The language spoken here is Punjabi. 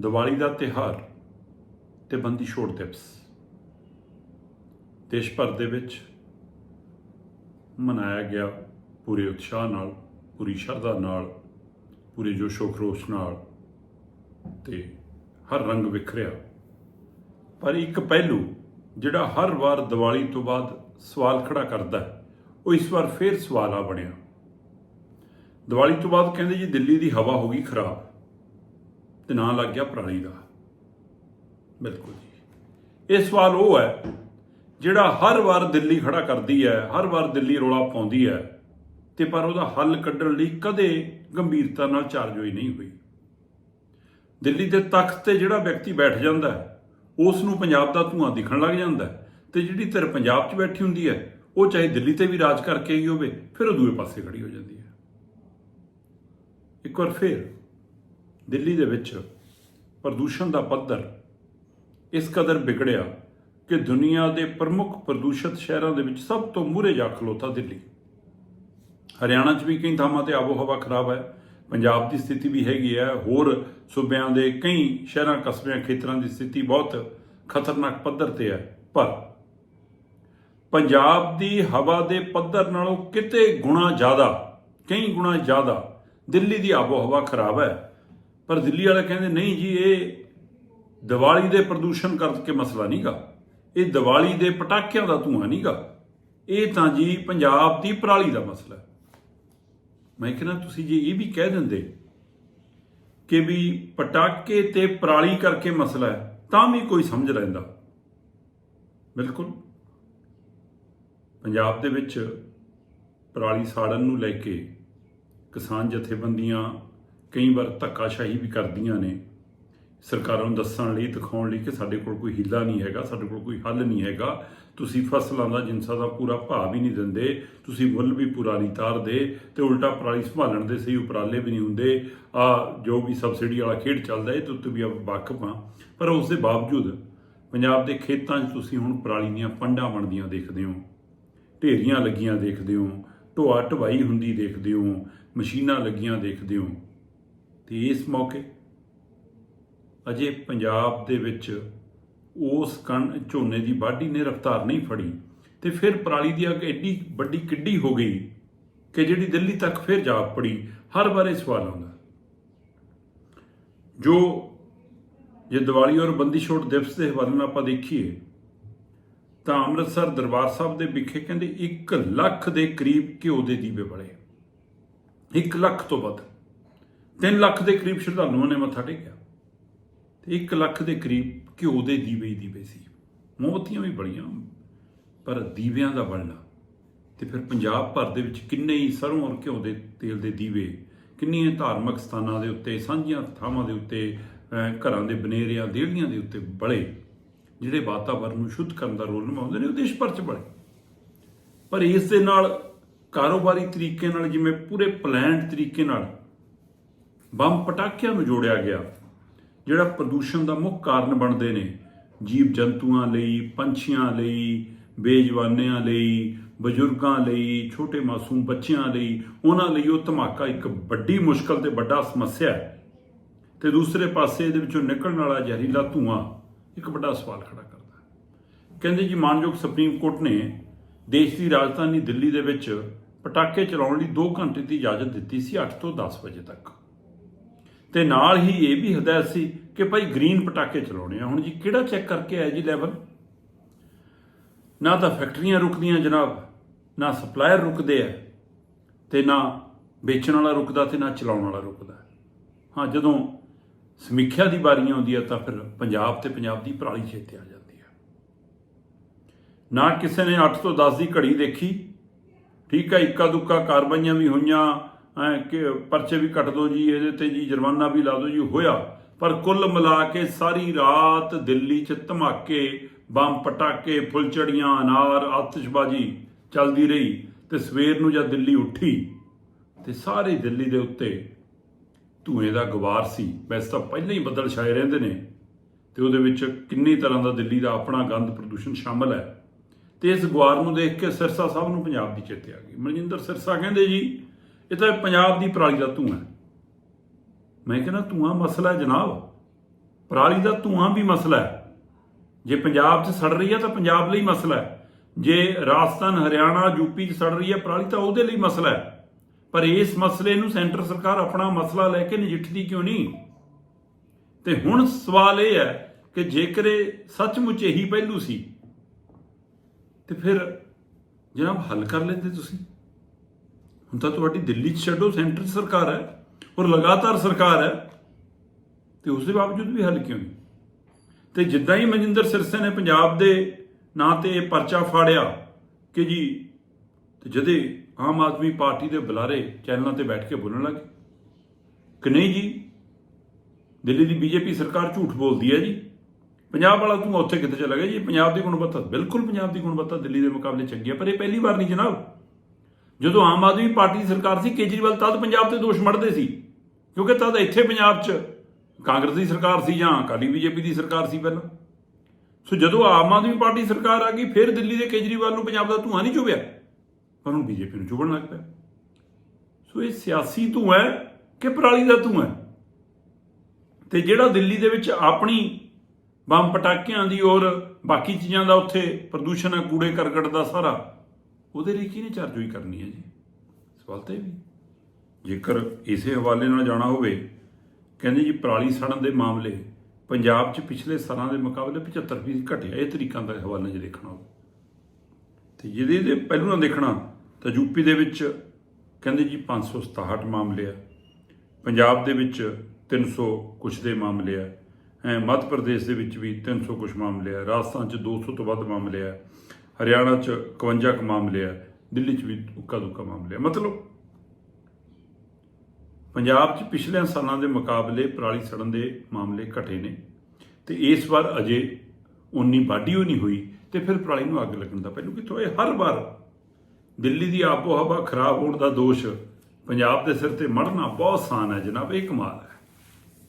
ਦੀਵਾਲੀ ਦਾ ਤਿਹਾਰ ਤੇ ਬੰਦੀ ਛੋੜ ਦਿਵਸ। ਦੇਸ਼ ਭਰ ਦੇ ਵਿੱਚ ਮਨਾਇਆ ਗਿਆ ਪੂਰੇ ਉਤਸ਼ਾਹ ਨਾਲ, ਪੂਰੀ ਸ਼ਰਧਾ ਨਾਲ, ਪੂਰੇ ਜੋਸ਼ੋ ਖਰੋਸ਼ ਨਾਲ ਤੇ ਹਰ ਰੰਗ ਵਿਖਰਿਆ। ਪਰ ਇੱਕ ਪਹਿਲੂ ਜਿਹੜਾ ਹਰ ਵਾਰ ਦੀਵਾਲੀ ਤੋਂ ਬਾਅਦ ਸਵਾਲ ਖੜਾ ਕਰਦਾ ਹੈ, ਉਹ ਇਸ ਵਾਰ ਫੇਰ ਸਵਾਲ ਆ ਬਣਿਆ। ਦੀਵਾਲੀ ਤੋਂ ਬਾਅਦ ਕਹਿੰਦੇ ਜੀ ਦਿੱਲੀ ਦੀ ਹਵਾ ਹੋ ਗਈ ਖਰਾਬ। ਤੇ ਨਾਂ ਲੱਗ ਗਿਆ ਪਰਾਲੀ ਦਾ। ਬਿਲਕੁਲ ਜੀ। ਇਹ ਸਵਾਲ ਉਹ ਹੈ, ਜਿਹੜਾ ਹਰ ਵਾਰ ਦਿੱਲੀ ਖੜਾ ਕਰਦੀ ਹੈ, ਹਰ ਵਾਰ ਦਿੱਲੀ ਰੋਲਾ ਪਾਉਂਦੀ ਹੈ, ਤੇ ਪਰ ਉਹਦਾ ਹੱਲ ਕੱਢਣ ਲਈ ਕਦੇ ਗੰਭੀਰਤਾ ਨਾਲ ਚਾਰਜੋਈ ਨਹੀਂ ਹੋਈ। ਦਿੱਲੀ ਦੇ ਤਖਤ ਤੇ ਜਿਹੜਾ ਵਿਅਕਤੀ ਬੈਠ ਜਾਂਦਾ ਹੈ, ਉਸ ਨੂੰ ਪੰਜਾਬ ਦਾ ਧੂਆਂ ਦਿਖਣ ਲੱਗ ਜਾਂਦਾ ਹੈ, ਤੇ ਜਿਹੜੀ ਧਿਰ ਪੰਜਾਬ 'ਚ ਬੈਠੀ ਹੁੰਦੀ ਹੈ, ਉਹ ਚਾਹੇ ਦਿੱਲੀ ਤੇ ਵੀ ਰਾਜ ਕਰਕੇ ਹੀ ਹੋਵੇ, ਫਿਰ ਉਹ ਦੂਏ ਪਾਸੇ ਖੜੀ ਹੋ ਜਾਂਦੀ ਹੈ। ਇੱਕ ਵਾਰ ਫਿਰ ਦਿੱਲੀ ਦੇ ਵਿੱਚ ਪ੍ਰਦੂਸ਼ਣ ਦਾ ਪੱਧਰ ਇਸ ਕਦਰ ਵਿਗੜਿਆ ਕਿ ਦੁਨੀਆ ਦੇ ਪ੍ਰਮੁੱਖ ਪ੍ਰਦੂਸ਼ਿਤ ਸ਼ਹਿਰਾਂ ਦੇ ਵਿੱਚ ਸਭ ਤੋਂ ਮੂਹਰੇ ਜਾ ਖਲੋਤਾ ਦਿੱਲੀ। ਹਰਿਆਣਾ 'ਚ ਵੀ ਕਈ ਥਾਵਾਂ ਤੇ ਆਬੋ ਹਵਾ ਖਰਾਬ ਹੈ, ਪੰਜਾਬ ਦੀ ਸਥਿਤੀ ਵੀ ਹੈਗੀ ਹੈ, ਹੋਰ ਸੂਬਿਆਂ ਦੇ ਕਈ ਸ਼ਹਿਰਾਂ, ਕਸਬਿਆਂ, ਖੇਤਰਾਂ ਦੀ ਸਥਿਤੀ ਬਹੁਤ ਖਤਰਨਾਕ ਪੱਧਰ ਤੇ ਹੈ। ਪਰ ਪੰਜਾਬ ਦੀ ਹਵਾ ਦੇ ਪੱਧਰ ਨਾਲੋਂ ਕਿਤੇ ਗੁਣਾ ਜ਼ਿਆਦਾ, ਕਈ ਗੁਣਾ ਜ਼ਿਆਦਾ ਦਿੱਲੀ ਦੀ ਆਬੋ ਹਵਾ ਖਰਾਬ ਹੈ। ਪਰ ਦਿੱਲੀ ਵਾਲੇ ਕਹਿੰਦੇ, ਨਹੀਂ ਜੀ, ਇਹ ਦੀਵਾਲੀ ਦੇ ਪ੍ਰਦੂਸ਼ਣ ਕਰਕੇ ਮਸਲਾ ਨਹੀਂਗਾ ਇਹ ਦੀਵਾਲੀ ਦੇ ਪਟਾਕਿਆਂ ਦਾ ਧੂਆਂ ਨਹੀਂਗਾ ਇਹ ਤਾਂ ਜੀ ਪੰਜਾਬ ਦੀ ਪਰਾਲੀ ਦਾ ਮਸਲਾ ਮੈਂ ਕਹਿੰਦਾ, ਤੁਸੀਂ ਜੇ ਇਹ ਵੀ ਕਹਿ ਦਿੰਦੇ ਕਿ ਵੀ ਪਟਾਕੇ ਤੇ ਪਰਾਲੀ ਕਰਕੇ ਮਸਲਾ ਹੈ, ਤਾਂ ਵੀ ਕੋਈ ਸਮਝ ਲੈਂਦਾ। ਬਿਲਕੁਲ। ਪੰਜਾਬ ਦੇ ਵਿੱਚ ਪਰਾਲੀ ਸਾੜਨ ਨੂੰ ਲੈ ਕੇ ਕਿਸਾਨ ਜਥੇਬੰਦੀਆਂ ਕਈ ਵਾਰ ਧੱਕਾਸ਼ਾਹੀ ਵੀ ਕਰਦੀਆਂ ਨੇ। ਸਰਕਾਰਾਂ ਨੂੰ ਦੱਸਣ ਲਈ, ਦਿਖਾਉਣ ਲਈ ਕਿ ਸਾਡੇ ਕੋਲ ਕੋਈ ਹੀਲਾ ਨਹੀਂ ਹੈਗਾ, ਸਾਡੇ ਕੋਲ ਕੋਈ ਹੱਲ ਨਹੀਂ ਹੈਗਾ। ਤੁਸੀਂ ਫਸਲਾਂ ਦਾ ਜਿੰਸਾਂ ਦਾ ਪੂਰਾ ਭਾਅ ਵੀ ਨਹੀਂ ਦਿੰਦੇ, ਤੁਸੀਂ ਮੁੱਲ ਵੀ ਪੂਰਾ ਨਹੀਂ ਤਾਰਦੇ ਤੇ ਉਲਟਾ ਪਰਾਲੀ ਸੰਭਾਲਣ ਦੇ ਸਹੀ ਉਪਰਾਲੇ ਵੀ ਨਹੀਂ ਹੁੰਦੇ। ਆ ਜੋ ਵੀ ਸਬਸਿਡੀ ਵਾਲਾ ਖੇਡ ਚੱਲਦਾ ਇਹ ਤੋਂ ਵੀ ਆਪਾਂ ਵਾਕਫ ਹਾਂ ਪਰ ਉਸ ਦੇ ਬਾਵਜੂਦ ਪੰਜਾਬ ਦੇ ਖੇਤਾਂ 'ਚ ਤੁਸੀਂ ਹੁਣ ਪਰਾਲੀ ਦੀਆਂ ਪੰਡਾਂ ਬਣਦੀਆਂ ਦੇਖਦੇ ਹੋ, ਢੇਰੀਆਂ ਲੱਗੀਆਂ ਦੇਖਦੇ ਹੋ, ਢੋਆ ਢਵਾਈ ਹੁੰਦੀ ਦੇਖਦੇ ਹੋ, ਮਸ਼ੀਨਾਂ ਲੱਗੀਆਂ ਦੇਖਦੇ ਹੋ। ਤੇ ਇਸ ਮੌਕੇ ਅਜੇ ਪੰਜਾਬ ਦੇ ਵਿੱਚ ਉਸ ਕਣ ਝੋਨੇ ਦੀ ਵਾਢੀ ਨੇ ਰਫ਼ਤਾਰ ਨਹੀਂ ਫੜੀ ਤੇ ਫਿਰ ਪਰਾਲੀ ਦੀ ਅੱਗ ਐਡੀ ਵੱਡੀ ਕਿੱਡੀ ਹੋ ਗਈ ਕਿ ਜਿਹੜੀ ਦਿੱਲੀ ਤੱਕ ਫਿਰ ਜਾ ਪੜੀ, ਹਰ ਵਾਰ ਸਵਾਲ ਆਉਂਦਾ। ਜੋ ਜੇ ਦੀਵਾਲੀ ਔਰ ਬੰਦੀ ਛੋਟ ਦਿਵਸ ਦੇ ਹਵਾਲੇ ਨਾਲ ਆਪਾਂ ਦੇਖੀਏ, ਤਾਂ ਅੰਮ੍ਰਿਤਸਰ ਦਰਬਾਰ ਸਾਹਿਬ ਦੇ ਵਿਖੇ ਕਹਿੰਦੇ 1 ਲੱਖ ਦੇ ਕਰੀਬ ਘਿਓ ਦੇ ਦੀਵੇ ਬਲੇ 1 ਲੱਖ ਤੋਂ ਵੱਧ। 3 ਲੱਖ ਦੇ ਕਰੀਬ ਸ਼ਰਧਾਲੂਆਂ ਨੇ ਮੱਥਾ ਟੇਕਿਆ ਤੇ 1 ਲੱਖ ਦੇ ਕਰੀਬ ਘਿਓ ਦੇ ਦੀਵੇ ਹੀ ਦੀਵੇ ਸੀ। ਮੋਮਬੱਤੀਆਂ ਵੀ ਬੜੀਆਂ, ਪਰ ਦੀਵਿਆਂ ਦਾ ਬਣਨਾ ਤੇ ਫਿਰ ਪੰਜਾਬ ਭਰ ਦੇ ਵਿੱਚ ਕਿੰਨੇ ਹੀ ਸਰੋਂ ਔਰ ਘਿਓ ਦੇ ਤੇਲ ਦੇ ਦੀਵੇ, ਕਿੰਨੀਆਂ ਧਾਰਮਿਕ ਸਥਾਨਾਂ ਦੇ ਉੱਤੇ, ਸਾਂਝੀਆਂ ਥਾਵਾਂ ਦੇ ਉੱਤੇ ਘਰਾਂ ਦੇ ਬਨੇਰਿਆਂ ਦੇਹੜੀਆਂ ਦੇ ਉੱਤੇ ਬਲੇ ਜਿਹੜੇ ਵਾਤਾਵਰਣ ਨੂੰ ਸ਼ੁੱਧ ਕਰਨ ਦਾ ਰੋਲ ਨਿਭਾਉਂਦੇ ਨੇ, ਉਹ ਦੇਸ਼ ਭਰ ਚ ਬਲੇ ਪਰ ਇਸ ਦੇ ਨਾਲ ਕਾਰੋਬਾਰੀ ਤਰੀਕੇ ਨਾਲ, ਜਿਵੇਂ ਪੂਰੇ ਪਲਾਨਡ ਤਰੀਕੇ ਨਾਲ ਬੰਬ ਪਟਾਕਿਆਂ ਨੂੰ ਜੋੜਿਆ ਗਿਆ, ਜਿਹੜਾ ਪ੍ਰਦੂਸ਼ਣ ਦਾ ਮੁੱਖ ਕਾਰਨ ਬਣਦੇ ਨੇ। ਜੀਵ ਜੰਤੂਆਂ ਲਈ, ਪੰਛੀਆਂ ਲਈ, ਬੇਜਵਾਨਿਆਂ ਲਈ, ਬਜ਼ੁਰਗਾਂ ਲਈ, ਛੋਟੇ ਮਾਸੂਮ ਬੱਚਿਆਂ ਲਈ, ਉਹਨਾਂ ਲਈ ਉਹ ਧਮਾਕਾ ਇੱਕ ਵੱਡੀ ਮੁਸ਼ਕਲ ਤੇ ਵੱਡਾ ਸਮੱਸਿਆ ਹੈ। ਤੇ ਦੂਸਰੇ ਪਾਸੇ ਇਹਦੇ ਵਿੱਚੋਂ ਨਿਕਲਣ ਵਾਲਾ ਜ਼ਹਿਰੀਲਾ ਧੂਆਂ ਇੱਕ ਵੱਡਾ ਸਵਾਲ ਖੜਾ ਕਰਦਾ ਹੈ। ਕਹਿੰਦੇ ਜੀ, ਮਾਨਯੋਗ ਸੁਪਰੀਮ ਕੋਰਟ ਨੇ ਦੇਸ਼ ਦੀ ਰਾਜਧਾਨੀ ਦਿੱਲੀ ਦੇ ਵਿੱਚ ਪਟਾਕੇ ਚਲਾਉਣ ਲਈ 2 ਘੰਟੇ ਦੀ ਇਜਾਜ਼ਤ ਦਿੱਤੀ ਸੀ 8 ਤੋਂ 10 ਵਜੇ ਤੱਕ। ਤੇ ਨਾਲ ਹੀ ਇਹ ਵੀ ਹਦਾਇਤ ਸੀ ਕਿ ਭਾਈ ਗ੍ਰੀਨ ਪਟਾਕੇ ਚਲਾਉਣੇ ਆ। ਹੁਣ ਜੀ ਕਿਹੜਾ ਚੈੱਕ ਕਰਕੇ ਆਇਆ ਜੀ ਲੈਵਲ ਨਾ ਤਾਂ ਫੈਕਟਰੀਆਂ ਰੁਕਦੀਆਂ ਜਨਾਬ, ਨਾ ਸਪਲਾਇਰ ਰੁਕਦੇ ਆ ਤੇ ਨਾ ਵੇਚਣ ਵਾਲਾ ਰੁਕਦਾ ਤੇ ਨਾ ਚਲਾਉਣ ਵਾਲਾ ਰੁਕਦਾ। ਹਾਂ, ਜਦੋਂ ਸਮੀਖਿਆ ਦੀ ਵਾਰੀ ਆਉਂਦੀ ਹੈ ਤਾਂ ਫਿਰ ਪੰਜਾਬ ਤੇ ਪੰਜਾਬ ਦੀ ਪਰਾਲੀ ਛੇਤੇ ਆ ਜਾਂਦੀ ਆ। ਨਾ ਕਿਸੇ ਨੇ 8 ਤੋਂ 10 ਦੀ ਘੜੀ ਦੇਖੀ। ਠੀਕ ਹੈ ਇੱਕਾ ਦੁੱਕਾ ਕਾਰਵਾਈਆਂ ਵੀ ਹੋਈਆਂ ਐਂ ਕਿ ਪਰਚੇ ਵੀ ਕੱਟ ਦੋ ਜੀ, ਇਹਦੇ ਤੇ ਜੀ ਜੁਰਮਾਨਾ ਵੀ ਲਾ ਦਿਓ ਜੀ, ਹੋਇਆ। ਪਰ ਕੁੱਲ ਮਿਲਾ ਕੇ ਸਾਰੀ ਰਾਤ ਦਿੱਲੀ 'ਚ ਧਮਾਕੇ, ਬੰਬ ਪਟਾਕੇ ਫੁੱਲਚੜੀਆਂ ਅਨਾਰ, ਆਤਿਸ਼ਬਾਜ਼ੀ ਚੱਲਦੀ ਰਹੀ ਤੇ ਸਵੇਰ ਨੂੰ ਜਦ ਦਿੱਲੀ ਉੱਠੀ ਤੇ ਸਾਰੇ ਦਿੱਲੀ ਦੇ ਉੱਤੇ ਧੂਏ ਦਾ ਗਵਾਰ ਸੀ। ਵੈਸੇ ਤਾਂ ਪਹਿਲਾਂ ਹੀ ਬੱਦਲ ਛਾਏ ਰਹਿੰਦੇ ਨੇ ਤੇ ਉਹਦੇ ਵਿੱਚ ਕਿੰਨੀ ਤਰ੍ਹਾਂ ਦਾ ਦਿੱਲੀ ਦਾ ਆਪਣਾ ਗੰਦ ਪ੍ਰਦੂਸ਼ਣ ਸ਼ਾਮਲ ਹੈ। ਤੇ ਇਸ ਗਵਾਰ ਨੂੰ ਦੇਖ ਕੇ ਸਿਰਸਾ ਸਾਹਿਬ ਨੂੰ ਪੰਜਾਬ ਦੀ ਚੇਤੇ ਆ ਗਈ। ਮਨਜਿੰਦਰ ਸਿਰਸਾ ਕਹਿੰਦੇ ਜੀ ਇਹ ਤਾਂ ਪੰਜਾਬ ਦੀ ਪਰਾਲੀ ਦਾ ਧੂਆਂ ਮੈਂ ਕਹਿੰਦਾ ਧੂਆਂ ਮਸਲਾ ਹੈ ਜਨਾਬ। ਪਰਾਲੀ ਦਾ ਧੂਆਂ ਵੀ ਮਸਲਾ ਹੈ। ਜੇ ਪੰਜਾਬ 'ਚ ਸੜ ਰਹੀ ਹੈ ਤਾਂ ਪੰਜਾਬ ਲਈ ਮਸਲਾ ਹੈ। ਜੇ ਰਾਜਸਥਾਨ, ਹਰਿਆਣਾ ਯੂਪੀ 'ਚ ਸੜ ਰਹੀ ਹੈ ਪਰਾਲੀ ਤਾਂ ਉਹਦੇ ਲਈ ਮਸਲਾ ਹੈ। ਪਰ ਇਸ ਮਸਲੇ ਨੂੰ ਸੈਂਟਰ ਸਰਕਾਰ ਆਪਣਾ ਮਸਲਾ ਲੈ ਕੇ ਨਜਿੱਠਦੀ ਕਿਉਂ ਨਹੀਂ? ਤੇ ਹੁਣ ਸਵਾਲ ਇਹ ਹੈ ਕਿ ਜੇਕਰ ਇਹ ਸੱਚਮੁੱਚ ਇਹੀ ਪਹਿਲੂ ਸੀ, ਤੇ ਫਿਰ ਜਨਾਬ ਹੱਲ ਕਰ ਲੈਂਦੇ ਤੁਸੀਂ। ਹੁਣ ਤਾਂ ਤੁਹਾਡੀ ਦਿੱਲੀ 'ਚ ਛੱਡੋ ਸੈਂਟਰ 'ਚ ਸਰਕਾਰ ਹੈ ਔਰ ਲਗਾਤਾਰ ਸਰਕਾਰ ਹੈ, ਤੇ ਉਸ ਦੇ ਬਾਵਜੂਦ ਵੀ ਹੱਲ ਕਿਉਂ ਨਹੀਂ? ਤੇ ਜਿੱਦਾਂ ਹੀ ਮਨਜਿੰਦਰ ਸਿਰਸੇ ਨੇ ਪੰਜਾਬ ਦੇ ਨਾਂ ਤੇ ਇਹ ਪਰਚਾ ਫਾੜਿਆ ਕਿ ਜੀ, ਤੇ ਜਦੇ ਆਮ ਆਦਮੀ ਪਾਰਟੀ ਦੇ ਬੁਲਾਰੇ ਚੈਨਲਾਂ ਤੇ ਬੈਠ ਕੇ ਬੋਲਣ ਲੱਗੇ, ਕਿ ਨਹੀਂ ਜੀ, ਦਿੱਲੀ ਦੀ ਬੀਜੇਪੀ ਸਰਕਾਰ ਝੂਠ ਬੋਲਦੀ ਹੈ ਜੀ। ਪੰਜਾਬ ਵਾਲਾ ਤੂੰ ਉੱਥੇ ਕਿੱਥੇ ਚਲਾ ਗਿਆ? ਜੀ, ਪੰਜਾਬ ਦੀ ਗੁਣਵੱਤਾ, ਬਿਲਕੁਲ ਪੰਜਾਬ ਦੀ ਗੁਣਵੱਤਾ ਦਿੱਲੀ ਦੇ ਮੁਕਾਬਲੇ ਚੰਗੀ ਹੈ, ਪਰ ਇਹ ਪਹਿਲੀ ਵਾਰ ਨਹੀਂ ਜਨਾਬ। ਜਦੋਂ ਆਮ ਆਦਮੀ ਪਾਰਟੀ ਦੀ ਸਰਕਾਰ ਸੀ, ਕੇਜਰੀਵਾਲ ਤਦ ਪੰਜਾਬ ਤੇ ਦੋਸ਼ ਮੜਦੇ ਸੀ, ਕਿਉਂਕਿ ਤਦ ਇੱਥੇ ਪੰਜਾਬ 'ਚ ਕਾਂਗਰਸ ਦੀ ਸਰਕਾਰ ਸੀ ਜਾਂ ਅਕਾਲੀ ਬੀਜੇਪੀ ਦੀ ਸਰਕਾਰ ਸੀ ਪਹਿਲਾਂ। ਸੋ ਜਦੋਂ ਆਮ ਆਦਮੀ ਪਾਰਟੀ ਸਰਕਾਰ ਆ ਗਈ, ਫਿਰ ਦਿੱਲੀ ਦੇ ਕੇਜਰੀਵਾਲ ਨੂੰ ਪੰਜਾਬ ਦਾ ਧੂਆਂ ਨਹੀਂ ਚੁਭਿਆ, ਪਰ ਹੁਣ ਬੀਜੇਪੀ ਨੂੰ ਚੁਭਣ ਲੱਗ ਪਿਆ। ਸੋ ਇਹ ਸਿਆਸੀ ਧੂਆਂ ਹੈ ਕਿ ਪਰਾਲੀ ਦਾ ਧੂਆਂ ਹੈ? ਤੇ ਜਿਹੜਾ ਦਿੱਲੀ ਦੇ ਵਿੱਚ ਆਪਣੀ ਬੰਬ ਪਟਾਕਿਆਂ ਦੀ ਔਰ ਬਾਕੀ ਚੀਜ਼ਾਂ ਦਾ ਉੱਥੇ ਪ੍ਰਦੂਸ਼ਣ ਹੈ, ਕੂੜੇ ਕਰਕਟ ਦਾ ਸਾਰਾ ਉਹਦੇ ਲਈ ਕਿਹਨੇ ਚਾਰਜੋਈ ਕਰਨੀ ਹੈ ਜੀ? ਸਵਾਲ ਤਾਂ ਇਹ ਵੀ। ਜੇਕਰ ਇਸੇ ਹਵਾਲੇ ਨਾਲ ਜਾਣਾ ਹੋਵੇ, ਕਹਿੰਦੇ ਜੀ ਪਰਾਲੀ ਸੜਨ ਦੇ ਮਾਮਲੇ ਪੰਜਾਬ 'ਚ ਪਿਛਲੇ ਸਾਲਾਂ ਦੇ ਮੁਕਾਬਲੇ 75% ਘਟਿਆ, ਇਹ ਤਰੀਕਾਂ ਦਾ ਹਵਾਲਾ 'ਚ ਦੇਖਣਾ ਹੋਵੇ। ਤੇ ਜਿਹਦੇ ਦੇ ਪਹਿਲੂ ਨਾਲ ਦੇਖਣਾ, ਤਾਂ ਯੂਪੀ ਦੇ ਵਿੱਚ ਕਹਿੰਦੇ ਜੀ 567 ਮਾਮਲੇ ਆ, ਪੰਜਾਬ ਦੇ ਵਿੱਚ 300 ਕੁਛ ਦੇ ਮਾਮਲੇ ਆ ਮੱਧ ਪ੍ਰਦੇਸ਼ ਦੇ ਵਿੱਚ ਵੀ 300 ਕੁਛ ਮਾਮਲੇ ਆ, ਰਾਜਸਥਾਨ 'ਚ 200 ਤੋਂ ਵੱਧ ਮਾਮਲੇ ਆ ਹਰਿਆਣਾ 'ਚ 51 ਕੁ ਮਾਮਲੇ ਆ, ਦਿੱਲੀ 'ਚ ਵੀ ਉੱਕਾ ਦੁੱਕਾ ਮਾਮਲੇ ਆ। ਮਤਲਬ ਪੰਜਾਬ 'ਚ ਪਿਛਲੇ ਸਾਲਾਂ ਦੇ ਮੁਕਾਬਲੇ ਪਰਾਲੀ ਸੜਨ ਦੇ ਮਾਮਲੇ ਘਟੇ ਨੇ ਤੇ ਇਸ ਵਾਰ ਅਜੇ ਉਨੀ ਵਾਢੀ ਹੋਈ ਨਹੀਂ ਹੋਈ ਤੇ ਫਿਰ ਪਰਾਲੀ ਨੂੰ ਅੱਗ ਲੱਗਣ ਦਾ ਪਹਿਲੂ ਕਿੱਥੋਂ ਇਹ ਹਰ ਵਾਰ ਦਿੱਲੀ ਦੀ ਆਬੋ ਹਵਾ ਖਰਾਬ ਹੋਣ ਦਾ ਦੋਸ਼, ਪੰਜਾਬ ਦੇ ਸਿਰ ਤੇ ਮੜਨਾ ਬਹੁਤ ਆਸਾਨ ਹੈ ਜਨਾਬ, ਇਹ ਕਮਾਲ ਹੈ।